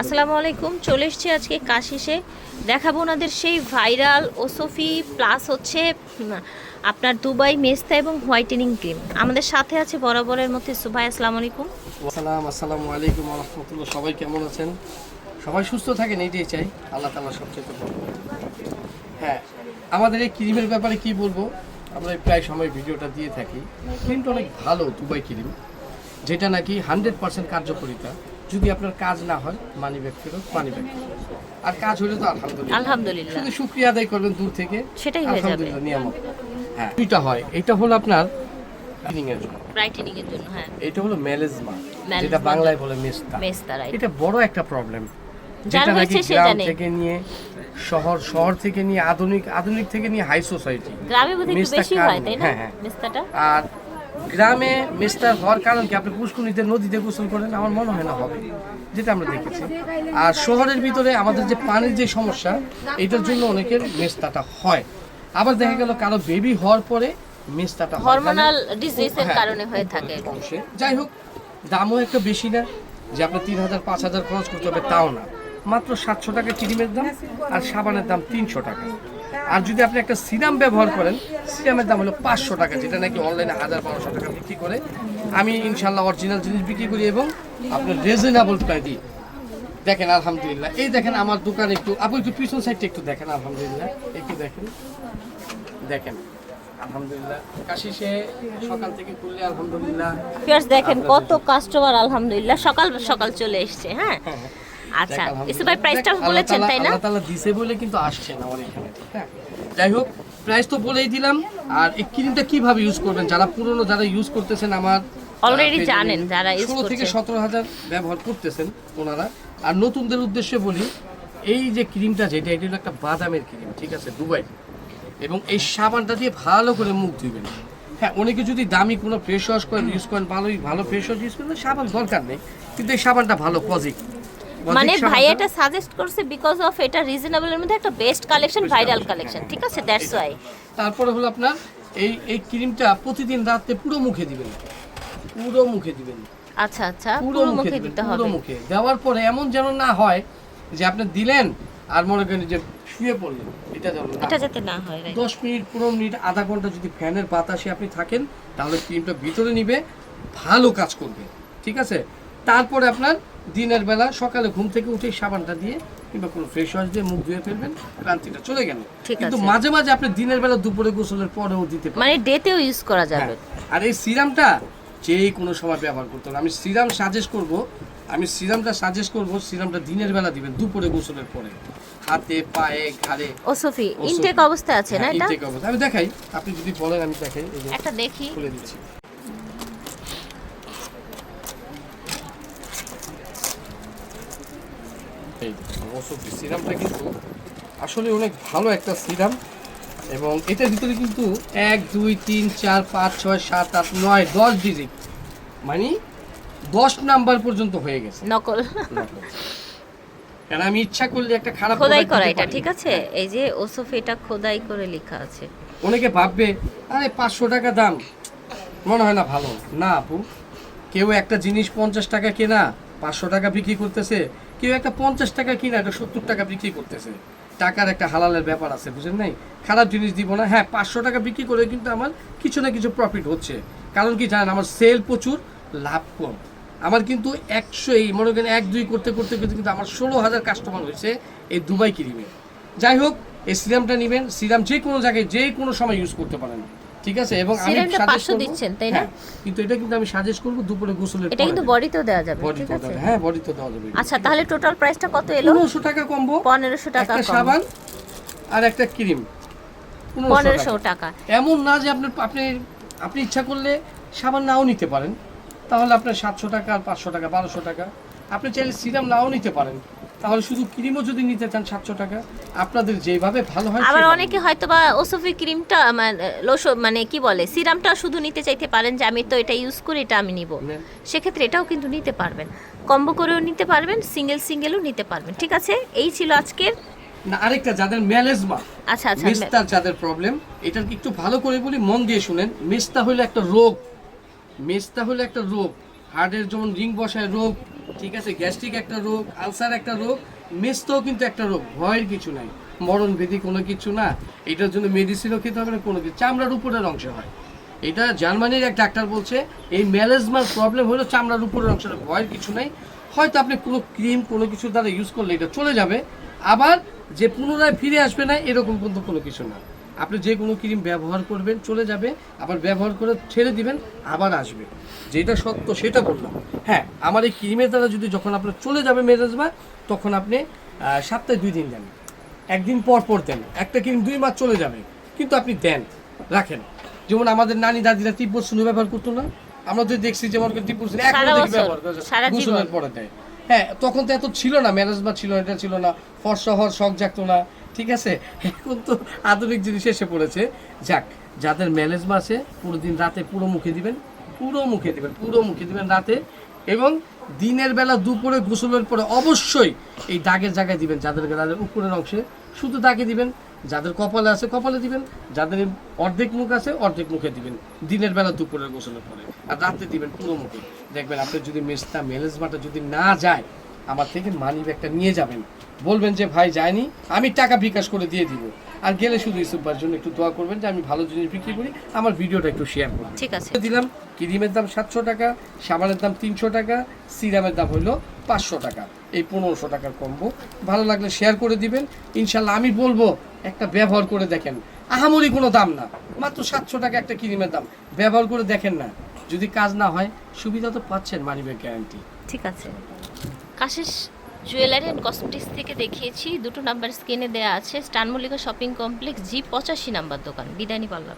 আসসালামু আলাইকুম, চলে এসছি আজকে কাশিসে। দেখাবো ওনাদের সেই ভাইরাল ওসোফি প্লাস হচ্ছে আপনার দুবাই মেস্তা এবং হোয়াইটেনিং ক্রিম। আমাদের সাথে আছে বরাবরের মধ্যে সুভাই, আসসালামু আলাইকুম। আসসালাম আসসালামু আলাইকুম রহমতুল্লাহ সবাই কেমন আছেন? সবাই সুস্থ থাকেন, এইটাই চাই। আল্লাহ তালা সবচেয়ে হ্যাঁ আমাদের এই ক্রিমের ব্যাপারে কি বলব? আমরা প্রায় সময় ভিডিওটা দিয়ে থাকি। ক্রিমটা অনেক ভালো দুবাই ক্রিম, যেটা নাকি হান্ড্রেড পার্সেন্ট কার্যকরিতা। যদি আপনার কাজ না হয় মানি ব্যাগ ফেরত মানি ব্যাগ আর কাজ হলে তো আলহামদুলিল্লাহ। আলহামদুলিল্লাহ। শুধু শুক্রিয়া আদায় করবেন দূর থেকে। সেটাই হয়ে যাবে। নিয়ামত। হ্যাঁ এটা হয়। এটা হলো আপনার এর জন্য। ব্রাইটেনিং এর জন্য হ্যাঁ। এটা হলো। যেটা বাংলায় বলে মেস্তা। মেস্তা রাইট এটা বড় একটা প্রবলেম যেটা নাকি গ্রাম থেকে নিয়ে শহর শহর থেকে নিয়ে আধুনিক আধুনিক থেকে নিয়ে হাই সোসাইটি গ্রামে বোধহয় একটু বেশি হয় তাই না? হ্যাঁ, হ্যাঁ। মেস্তাটা? আর গ্রামে মেস্টার হওয়ার কারণ কি? আপনি পুষ্কুনিতে নদীতে গোসল করেন আমার মনে হয় না হবে যেটা আমরা দেখেছি। আর শহরের ভিতরে আমাদের যে পানির যে সমস্যা এটার জন্য অনেকের মেস্তাটা হয়। আবার দেখা গেল কারও বেবি হওয়ার পরে মেস্তাটা। হরমোনাল ডিজিজের হ্যাঁ। কারণে হয়ে থাকে। যাই হোক দামও একটা বেশি না যে আপনি তিন হাজার পাঁচ হাজার খরচ করতে হবে তাও না। মাত্র সাতশো টাকা ক্রিমের দাম আর সাবানের দাম তিনশো টাকা। আর যদি আপনি একটা সিরাম ব্যবহার করেন সিরামের দাম হলো পাঁচশো টাকা যেটা নাকি অনলাইনে হাজার বারোশো টাকা বিক্রি করে। আমি ইনশাল্লাহ অরিজিনাল জিনিস বিক্রি করি এবং আপনার রিজনেবল প্রায় দিই। দেখেন আলহামদুলিল্লাহ। এই দেখেন আমার দোকান একটু আপনি একটু পিছন সাইডটা একটু দেখেন আলহামদুলিল্লাহ। একটু দেখেন। দেখেন আলহামদুলিল্লাহ। কাশিসে সকাল থেকে খুললে আলহামদুলিল্লাহ। দেখেন কত কাস্টমার আলহামদুলিল্লাহ। সকাল সকাল চলে এসছে হ্যাঁ। আচ্ছা ইসু ভাই প্রাইসটা বলেছেন তাই না? আল্লাহ তাআলা দিছে বলে কিন্তু আসছেন আমার এখানে যাই হোক প্রাইস তো বলেই দিলাম। আর এই ক্রিমটা কীভাবে ইউজ করবেন? যারা পুরনো যারা ইউজ করতেছেন আমার Already জানেন যারা ষোলো থেকে করছে। সতেরো হাজার ব্যবহার করতেছেন ওনারা। আর নতুনদের উদ্দেশ্যে বলি এই যে ক্রিমটা যেটা এটা একটা বাদামের ক্রিম ঠিক আছে দুবাই। এবং এই সাবানটা দিয়ে ভালো করে মুখ ধুবেন হ্যাঁ অনেকে যদি দামি কোনো ফেস ওয়াশ করেন ইউজ করেন ভালোই ভালো ফেস ওয়াশ ইউজ করেন সাবান দরকার নেই। কিন্তু এই সাবানটা ভালো কজিক মানে ভাই এটা সাজেস্ট করছে বিকজ অফ এটা রিজনেবল এর মধ্যে একটা বেস্ট কালেকশন ভাইরাল কালেকশন ঠিক আছে? দ্যাটস ওয়াই তারপরে হলো আপনার এই এই ক্রিমটা প্রতিদিন রাতে পুরো মুখে দিবেন। পুরো মুখে দিবেন। আচ্ছা আচ্ছা পুরো মুখে দিতে পুরো মুখে। দেওয়ার পরে এমন যেন না হয় যে আপনি দিলেন আর মনে করেন যে শুয়ে পড়লেন। এটা যেন না এটা যাতে না হয়? দশ মিনিট পনেরো মিনিট আধা ঘণ্টা যদি ফ্যানের বাতাসে আপনি থাকেন তাহলে ক্রিমটা ভিতরে নিবে ভালো কাজ করবে। ঠিক আছে? তারপরে আপনার দিনের বেলা সকালে ঘুম থেকে উঠে সাবানটা দিয়ে কিংবা কোনো ফ্রেশ ওয়াশ দিয়ে মুখ ধুয়ে ফেলবেন ক্রান্তিটা চলে গেল। কিন্তু মাঝে মাঝে আপনি দিনের বেলা দুপুরে গোসলের পরেও দিতে পারেন। মানে ডেতেও ইউজ করা যাবে। হ্যাঁ। আর এই সিরামটা যে কোনো সময় ব্যবহার করতে হবে আমি সিরাম সাজেস্ট করব আমি সিরামটা সাজেস্ট করব সিরামটা দিনের বেলা দিবেন দুপুরে গোসলের পরে। হাতে পায়ে ঘাড়ে। ও সফি ইনটেক সফি। অবস্থা আছে না হ্যাঁ, এটা? intake অবস্থা। আমি দেখাই আপনি যদি বলেন আমি দেখাই একটা দেখি। খুলে দিচ্ছি। এই সিরামটা কিন্তু আসলে অনেক ভালো একটা সিরাম এবং এটার ভিতরে কিন্তু এক দুই তিন চার পাঁচ ছয় সাত আট নয় দশ ডিজিট মানে দশ নাম্বার পর্যন্ত হয়ে গেছে। নকল। কারণ আমি ইচ্ছা করলে একটা খারাপ খোদাই করা এটা ঠিক আছে? এই যে ওসফি এটা খোদাই করে লেখা আছে। অনেকে ভাববে আরে পাঁচশো টাকা দাম। মনে হয় না ভালো। না আপু। কেউ একটা জিনিস পঞ্চাশ টাকা কেনা পাঁচশো টাকা বিক্রি করতেছে কেউ একটা পঞ্চাশ টাকা কিনা এটা সত্তর টাকা বিক্রি করতেছে। টাকার একটা হালালের ব্যাপার আছে, বুঝেন নাই? খারাপ জিনিস দিব না। হ্যাঁ পাঁচশো টাকা বিক্রি করে কিন্তু আমার কিছু না কিছু প্রফিট হচ্ছে। কারণ কি জানেন, আমার সেল প্রচুর, লাভ কম। আমার কিন্তু একশো এই মনে করেন এক, দুই করতে করতে করতে কিন্তু আমার ষোলো হাজার কাস্টমার হয়েছে এই দুবাই ক্রিমে। যাই হোক, এই সিরামটা নেবেন। সিরাম যে কোনো জায়গায়, যে কোনো সময় ইউজ করতে পারেন। ঠিক আছে? এবং আমি suggest 500 দিচ্ছেন, তাই না? হ্যাঁ, কিন্তু এটা কিন্তু আমি সাজেস্ট করব দুপুরে গোসলের এটা কিন্তু বডিতেও দেওয়া যাবে ঠিক আছে? হ্যাঁ বডি তো দেওয়া যাবে আচ্ছা তাহলে টোটাল প্রাইসটা কত এলো? পনেরোশো টাকা কমবো। পনেরোশো টাকা একটা সাবান আর একটা ক্রিম। পনেরোশো টাকা। এমন না যে আপনি আপনি আপনি ইচ্ছা করলে সাবান নাও নিতে পারেন। তাহলে আপনার সাতশো টাকা আর পাঁচশো টাকা বারোশো টাকা। আপনি চাইলে সিরাম নাও নিতে পারেন। তাহলে শুধু ক্রিমও যদি নিতে চান সাতশো টাকা আপনাদের যেভাবে ভালো হয় আবার অনেকে হয়তো বা ওসফি ক্রিমটা লোশো মানে কি বলে সিরামটা শুধু নিতে চাইতে পারেন যে আমি তো এটা ইউজ করি এটা আমি নিব। নেন। সেক্ষেত্রে এটাও কিন্তু নিতে পারবেন। কম্বো করেও নিতে পারবেন সিঙ্গেল সিঙ্গেলও নিতে পারবেন ঠিক আছে? এই ছিল আজকের না আরেকটা যাদের ম্যালেজমা আচ্ছা আচ্ছা মেস্তার যাদের প্রবলেম এটা কি একটু ভালো করে বলি মন দিয়ে শুনেন। মেস্তা হলো একটা রোগ মেস্তা হলো একটা রোগ হার্টের যেমন রিং বসায় রোগ ঠিক আছে, গ্যাস্ট্রিক একটা রোগ, আলসার একটা রোগ, মেস্তও কিন্তু একটা রোগ, ভয়ের কিছু নাই। মরণ ভেদি কোনো কিছু না। এটার জন্য মেডিসিনও খেতে হবে না, কোনো কিছু। চামড়ার উপরের অংশে হয়। এটা জার্মানির এক ডাক্তার বলছে, এই ম্যালেজমার প্রবলেম হলো চামড়ার উপরের অংশটা ভয়ের কিছু নাই। হয়তো আপনি কোনো ক্রিম কোনো কিছু দ্বারা ইউজ করলে এটা চলে যাবে। আবার যে পুনরায় ফিরে আসবে না, এরকম কিন্তু কোনো কিছু না। আপনি যে কোনো ক্রিম ব্যবহার করবেন চলে যাবে আবার ব্যবহার করে ছেড়ে দিবেন আবার আসবে। যেটা সত্য সেটা বললাম। হ্যাঁ আমার এই ক্রিমের দ্বারা যদি যখন আপনার চলে যাবে মেজাজমা তখন আপনি সপ্তাহে দুই দিন দেন। একদিন পর পর দেন। একটা ক্রিম দুই মাস চলে যাবে কিন্তু আপনি দেন রাখেন। যেমন আমাদের নানি দাদিরা তিব্বত সুন্দর ব্যবহার করতো না? আমরা তো দেখছি যেমন তিব্বত সুন্দর এখনও ব্যবহার করে গোসলের পরে দেয়। হ্যাঁ তখন তো এত ছিল না ম্যানেজমা ছিল না, এটা ছিল না। ফর্সা হওয়ার শখ জাগতো না। ঠিক আছে? এখন তো আধুনিক জিনিস এসে পড়েছে। যাক, যাদের ম্যানেজমা আছে, পুরো দিন রাতে পুরো মুখে দিবেন, পুরো মুখে দিবেন, পুরো মুখে দিবেন রাতে। এবং দিনের বেলা দুপুরে গোসলের পরে অবশ্যই এই দাগের জায়গায় দিবেন, যাদের গালের উপরের অংশে। শুধু দাগে দিবেন, যাদের কপালে আছে কপালে দিবেন, যাদের অর্ধেক মুখ আছে অর্ধেক মুখে দিবেন। দিনের বেলা দুপুরের গোসলের পরে। আর রাতে দিবেন পুরো মুখে। দেখবেন আপনার যদি মেস্তা মেলেজমাটা যদি না যায় আমার থেকে মানি ব্যাগটা নিয়ে যাবেন। বলবেন যে ভাই যায়নি আমি টাকা বিকাশ করে দিয়ে দিব। আর গেলে শুধু ইসুফবার জন্য একটু দোয়া করবেন যে আমি ভালো জিনিস বিক্রি করি আমার ভিডিওটা একটু শেয়ার করবেন ঠিক আছে। দিলাম ক্রিমের দাম সাতশো টাকা সাবানের দাম তিনশো টাকা সিরামের দাম হলো পাঁচশো টাকা। এই পনেরোশো টাকার কম্বো ভালো লাগলে শেয়ার করে দিবেন। ইনশাল্লাহ আমি বলব একটা ব্যবহার করে দেখেন। আহামরি কোনো দাম না মাত্র সাতশো টাকা একটা ক্রিমের দাম। ব্যবহার করে দেখেন না যদি কাজ না হয় সুবিধা তো পাচ্ছেন মানি ব্যাগ গ্যারান্টি ঠিক আছে। কাশিস জুয়েলারি অ্যান্ড কসমেটিক্স থেকে দেখিয়েছি। দুটো নাম্বার স্ক্রিনে দেওয়া আছে। স্টান মল্লিকা শপিং কমপ্লেক্স জি পঁচাশি নাম্বার দোকান। বিদানি পাল্লা